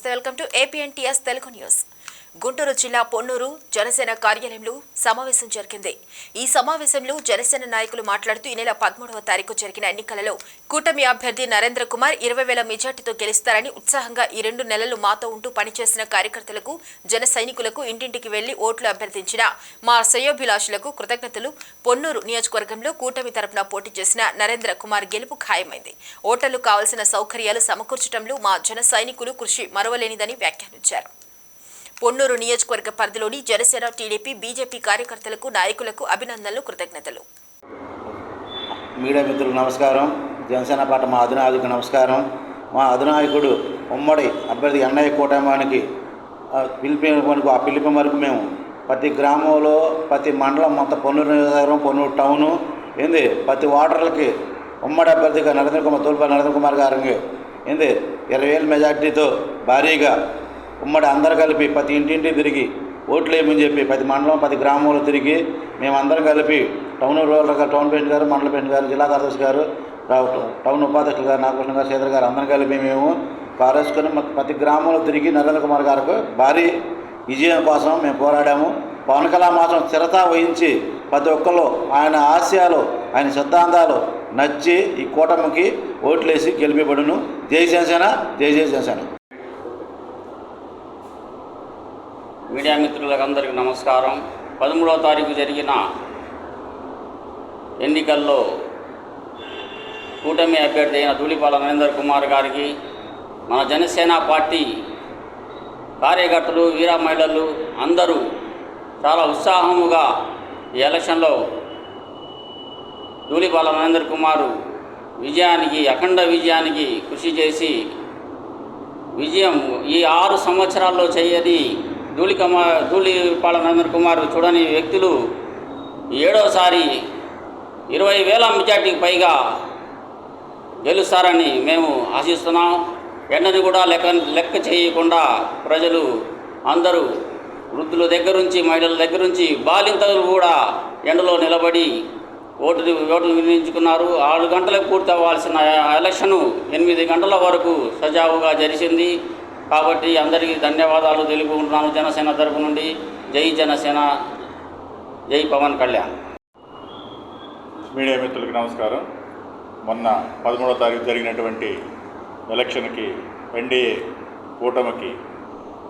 నమస్తే welcome to APNTS Telugu news Guntur జిల్లా పొన్నూరు జనసేన కార్యాలయంలో సమావేశం జరిగింది. ఈ సమావేశంలో జనసేన నాయకులు మాట్లాడుతూ ఈ నెల పదమూడవ తారీఖు జరిగిన ఎన్నికలలో కూటమి అభ్యర్థి నరేంద్ర కుమార్ ఇరవై వేల మెజార్టీతో గెలుస్తారని ఉత్సాహంగా ఈ రెండు నెలలు మాతో ఉంటూ పనిచేసిన కార్యకర్తలకు జన సైనికులకు ఇంటింటికి వెళ్ళి ఓట్లు అభ్యర్థించిన మా శ్రేయోభిలాషులకు కృతజ్ఞతలు. పొన్నూరు నియోజకవర్గంలో కూటమి తరపున పోటీ చేసిన నరేంద్ర కుమార్ గెలుపు ఖాయమైంది. ఓటర్లు కావలసిన సౌకర్యాలు సమకూర్చడంలో మా జన సైనికులు కృషి మరవలేనిదని వ్యాఖ్యానించారు. పొన్నూరు నియోజకవర్గ పరిధిలోని జనసేన టీడీపీ బీజేపీ కార్యకర్తలకు నాయకులకు అభినందనలు కృతజ్ఞతలు. మీడియా మిత్రులకు నమస్కారం. జనసేన పార్టీ మా అధినాయకుడికి నమస్కారం. మా అధినాయకుడు ఉమ్మడి అభ్యర్థి అన్నయ్య కూటమానికి పిలిపి ఆ పిలిపి వరకు మేము ప్రతి గ్రామంలో ప్రతి మండలం మొత్తం పొన్నూరు నియోజకవర్గం పొన్నూరు టౌను ఏంది ప్రతి ఓటర్లకి ఉమ్మడి అభ్యర్థిగా నరేంద్ర కుమార్ తూర్పు నరేంద్ర కుమార్ గారికి ఏంది ఇరవై వేల మెజార్టీతో భారీగా ఉమ్మడి అందరు కలిపి ప్రతి ఇంటింటి తిరిగి ఓట్లు వేయమని చెప్పి ప్రతి మండలం ప్రతి గ్రామంలో తిరిగి మేమందరం కలిపి టౌన్ రూరల్ టౌన్ ప్రెసిడెంట్ గారు మండల ప్రెసిడెంట్ గారు జిల్లా కార్యదర్శి గారు టౌన్ ఉపాధ్యక్షులు గారు నాగకృష్ణ గారు శ్రీధర్ గారు అందరం కలిపి మేము పారేసుకొని ప్రతి గ్రామంలో తిరిగి నరేంద్ర కుమార్ గారికి భారీ విజయం కోసం మేము పోరాడాము. పవన్ కళ్యాణ్ మాత్రం స్థిరత వహించి ప్రతి ఒక్కరు ఆయన ఆశయాలు ఆయన సిద్ధాంతాలు నచ్చి ఈ కూటమికి ఓట్లేసి గెలిపిబడును జై జనసేన జై జై జనసేన. మీడియా మిత్రులకు అందరికీ నమస్కారం. పదమూడవ తారీఖు జరిగిన ఎన్నికల్లో కూటమి అభ్యర్థి అయిన ధూళిపాల నరేంద్ర కుమార్ గారికి మన జనసేన పార్టీ కార్యకర్తలు వీర మహిళలు అందరూ చాలా ఉత్సాహముగా ఈ ఎలక్షన్లో ధూళిపాల నరేంద్ర కుమారు విజయానికి అఖండ విజయానికి కృషి చేసి విజయం ఈ ఆరు సంవత్సరాల్లో ధూళి కుమార్ ధూళిపాల నరేంద్ర కుమార్ చూడని వ్యక్తులు ఏడోసారి ఇరవై వేల మెజార్టీకి పైగా గెలుస్తారని మేము ఆశిస్తున్నాం. ఎండని కూడా లెక్క లెక్క చేయకుండా ప్రజలు అందరూ వృద్ధుల దగ్గర నుంచి మహిళల దగ్గర నుంచి బాలింతలు కూడా ఎండలో నిలబడి ఓటు ఓటు వినియోగించుకున్నారు. ఆరు గంటలకు పూర్తి అవ్వాల్సిన ఎలక్షను ఎనిమిది గంటల వరకు సజావుగా జరిసింది. కాబట్టి అందరికీ ధన్యవాదాలు తెలుపుకుంటున్నాను జనసేన తరపు నుండి. జై జనసేన జై పవన్ కళ్యాణ్. మీడియా మిత్రులకు నమస్కారం. మొన్న పదమూడవ తారీఖు జరిగినటువంటి ఎలక్షన్కి ఎన్డీఏ కూటమికి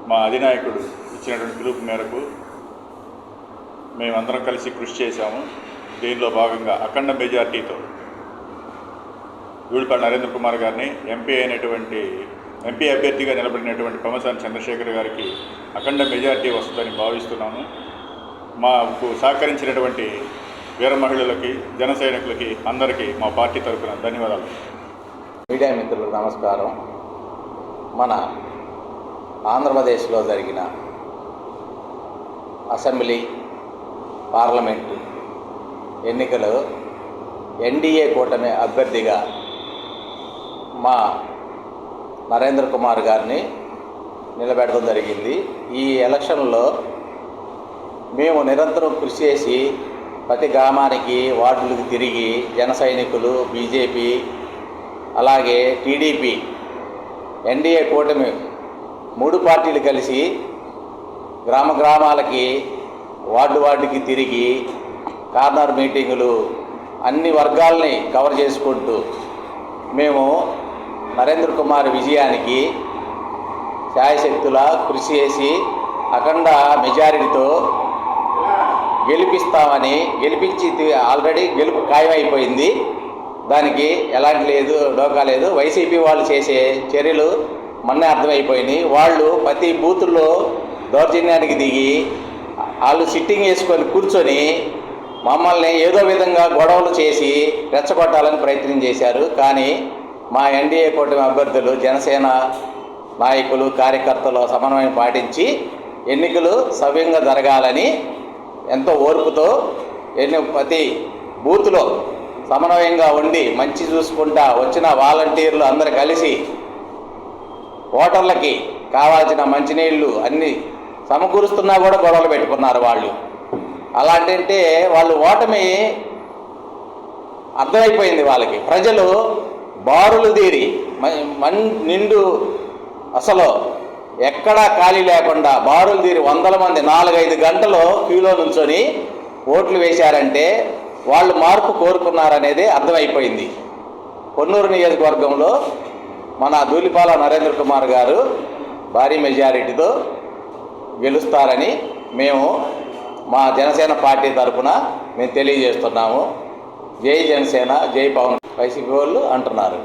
మా అధినాయకుడు ఇచ్చినటువంటి పిలుపు మేరకు మేమందరం కలిసి కృషి చేశాము. దీనిలో భాగంగా అఖండ మెజార్టీతో వీడుపాటి నరేంద్ర కుమార్ గారిని ఎంపీ అయినటువంటి ఎంపీ అభ్యర్థిగా నిలబడినటువంటి పమసాని చంద్రశేఖర్ గారికి అఖండ మెజార్టీ వస్తుందని భావిస్తున్నాను మాకు సహకరించినటువంటి వీర మహిళలకి జన సైనికులకి అందరికీ మా పార్టీ తరఫున ధన్యవాదాలు. మీడియా మిత్రులకు నమస్కారం. మన ఆంధ్రప్రదేశ్లో జరిగిన అసెంబ్లీ పార్లమెంటు ఎన్నికలు ఎన్డీఏ కూటమి అభ్యర్థిగా మా నరేంద్ర కుమార్ గారిని నిలబెట్టడం జరిగింది. ఈ ఎలక్షన్లో మేము నిరంతరం కృషి చేసి ప్రతి గ్రామానికి వార్డులకు తిరిగి జన సైనికులు బీజేపీ అలాగే టీడీపీ ఎన్డీఏ కూటమి మూడు పార్టీలు కలిసి గ్రామ గ్రామాలకి వార్డు వార్డుకి తిరిగి కార్నర్ మీటింగులు అన్ని వర్గాల్ని కవర్ చేసుకుంటూ మేము నరేంద్ర కుమార్ విజయానికి శాయశక్తుల కృషి చేసి అఖండ మెజారిటీతో గెలిపిస్తామని గెలిపించి ఆల్రెడీ గెలుపు ఖాయమైపోయింది. దానికి ఎలాంటి లేదు డోకా లేదు. వైసీపీ వాళ్ళు చేసే చర్యలు మొన్నే అర్థమైపోయినాయి. వాళ్ళు ప్రతి బూతుల్లో దౌర్జన్యానికి దిగి వాళ్ళు సిట్టింగ్ వేసుకొని కూర్చొని మమ్మల్ని ఏదో విధంగా గొడవలు చేసి రెచ్చగొట్టాలని ప్రయత్నం చేశారు. కానీ మా ఎన్డీఏ కూటమి అభ్యర్థులు జనసేన నాయకులు కార్యకర్తలు సమన్వయం పాటించి ఎన్నికలు సవ్యంగా జరగాలని ఎంతో ఓర్పుతో ఎన్ని ప్రతి బూత్లో సమన్వయంగా ఉండి మంచి చూసుకుంటా వచ్చిన వాలంటీర్లు అందరు కలిసి ఓటర్లకి కావాల్సిన మంచినీళ్ళు అన్నీ సమకూరుస్తున్నా కూడా గొడవలు పెట్టుకున్నారు వాళ్ళు. అలాంటి వాళ్ళు ఓటమి అర్థమైపోయింది వాళ్ళకి. ప్రజలు బారులు తీరి మ- మన్ నిండు అసలు ఎక్కడా ఖాళీ లేకుండా బారులు తీరి వందల మంది నాలుగైదు గంటలు క్యూలో నుంచొని ఓట్లు వేశారంటే వాళ్ళు మార్పు కోరుకున్నారనేది అర్థమైపోయింది. కొన్నూరు నియోజకవర్గంలో మన ధూలిపాల నరేంద్ర కుమార్ గారు భారీ మెజారిటీతో గెలుస్తారని మేము మా జనసేన పార్టీ తరఫున మేము తెలియజేస్తున్నాము. జై జనసేన జై పవన్ వైసీపీ వాళ్ళు అంటున్నారు.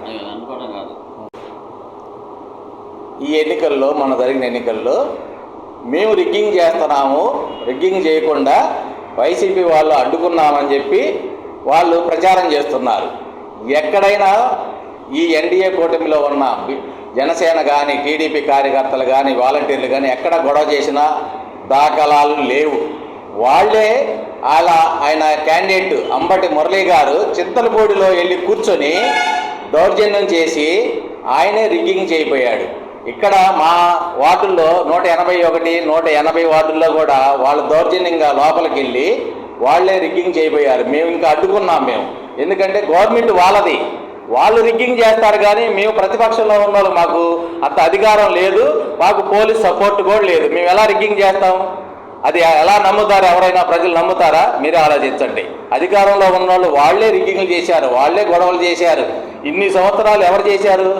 ఈ ఎన్నికల్లో మన జరిగిన ఎన్నికల్లో మేము రిగ్గింగ్ చేస్తున్నాము. రిగ్గింగ్ చేయకుండా వైసీపీ వాళ్ళు అడ్డుకున్నామని చెప్పి వాళ్ళు ప్రచారం చేస్తున్నారు. ఎక్కడైనా ఈ ఎన్డీఏ కూటమిలో ఉన్న జనసేన కానీ టీడీపీ కార్యకర్తలు కానీ వాలంటీర్లు కానీ ఎక్కడ గొడవ చేసినా దాఖలాలు లేవు. వాళ్ళే అలా ఆయన క్యాండిడేట్ అంబటి మురళి గారు చింతలపూడిలో వెళ్ళి కూర్చొని దౌర్జన్యం చేసి ఆయనే రిగ్గింగ్ చేయిపోయాడు ఇక్కడ మా వార్డుల్లో నూట ఎనభై ఒకటి నూట ఎనభై వార్డుల్లో కూడా వాళ్ళు దౌర్జన్యంగా లోపలికి వెళ్ళి వాళ్ళే రిగ్గింగ్ చేయబోయారు. మేము ఇంకా అడ్డుకున్నాం మేము. ఎందుకంటే గవర్నమెంట్ వాళ్ళది. వాళ్ళు రిగ్గింగ్ చేస్తారు కానీ మేము ప్రతిపక్షంలో ఉన్న వాళ్ళు మాకు అంత అధికారం లేదు. మాకు పోలీస్ సపోర్ట్ కూడా లేదు. మేము ఎలా రిగ్గింగ్ చేస్తాం? అది ఎలా నమ్ముతారు ఎవరైనా ప్రజలు నమ్ముతారా? మీరే ఆలోచించండి. అధికారంలో ఉన్న వాళ్ళు వాళ్ళే రిగ్గింగ్లు చేశారు వాళ్ళే గొడవలు చేశారు. ఇన్ని సంవత్సరాలు ఎవరు చేశారు?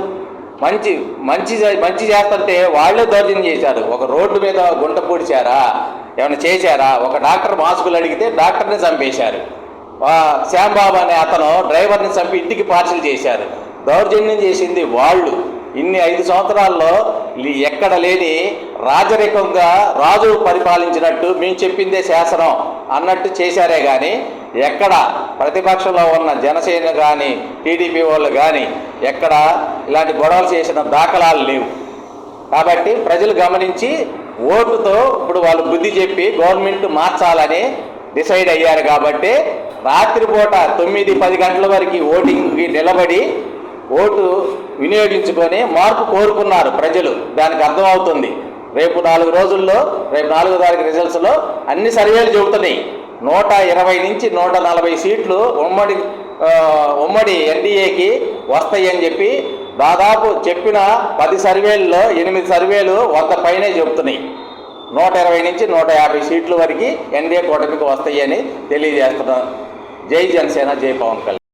మంచి మంచి మంచి చేస్తుంటే వాళ్ళే దౌర్జన్యం చేశారు. ఒక రోడ్డు మీద గుంట పూడ్చారా? ఏమైనా చేశారా? ఒక డాక్టర్ మాస్కులు అడిగితే డాక్టర్ని చంపేశారు. శ్యాంబాబు అనే అతను డ్రైవర్ని చంపి ఇంటికి పార్సిల్ చేశారు. దౌర్జన్యం చేసింది వాళ్ళు. ఇన్ని ఐదు సంవత్సరాల్లో ఎక్కడ లేని రాజరికంగా రాజు పరిపాలించినట్టు మేము చెప్పిందే శాసనం అన్నట్టు చేశారే కానీ ఎక్కడ ప్రతిపక్షంలో ఉన్న జనసేన కానీ టీడీపీ వాళ్ళు కానీ ఎక్కడ ఇలాంటి గొడవలు చేసిన దాఖలాలు లేవు. కాబట్టి ప్రజలు గమనించి ఓటుతో ఇప్పుడు వాళ్ళు బుద్ధి చెప్పి గవర్నమెంట్ మార్చాలని డిసైడ్ అయ్యారు కాబట్టి రాత్రిపూట తొమ్మిది పది గంటల వరకు ఓటింగ్కి నిలబడి ఓటు వినియోగించుకొని మార్పు కోరుకున్నారు ప్రజలు. దానికి అర్థమవుతుంది. రేపు నాలుగు రోజుల్లో రేపు నాలుగో తారీఖు రిజల్ట్స్లో అన్ని సర్వేలు చెబుతున్నాయి నూట ఇరవై నుంచి నూట నలభై సీట్లు ఉమ్మడి ఉమ్మడి ఎన్డీఏకి వస్తాయి అని చెప్పి దాదాపు చెప్పిన పది సర్వేల్లో ఎనిమిది సర్వేలు వంద పైనే చెబుతున్నాయి. నూట ఇరవై నుంచి నూట యాభై సీట్ల వరకు ఎన్డీఏ కూటమికి వస్తాయి అని జై జనసేన జై పవన్ కళ్యాణ్.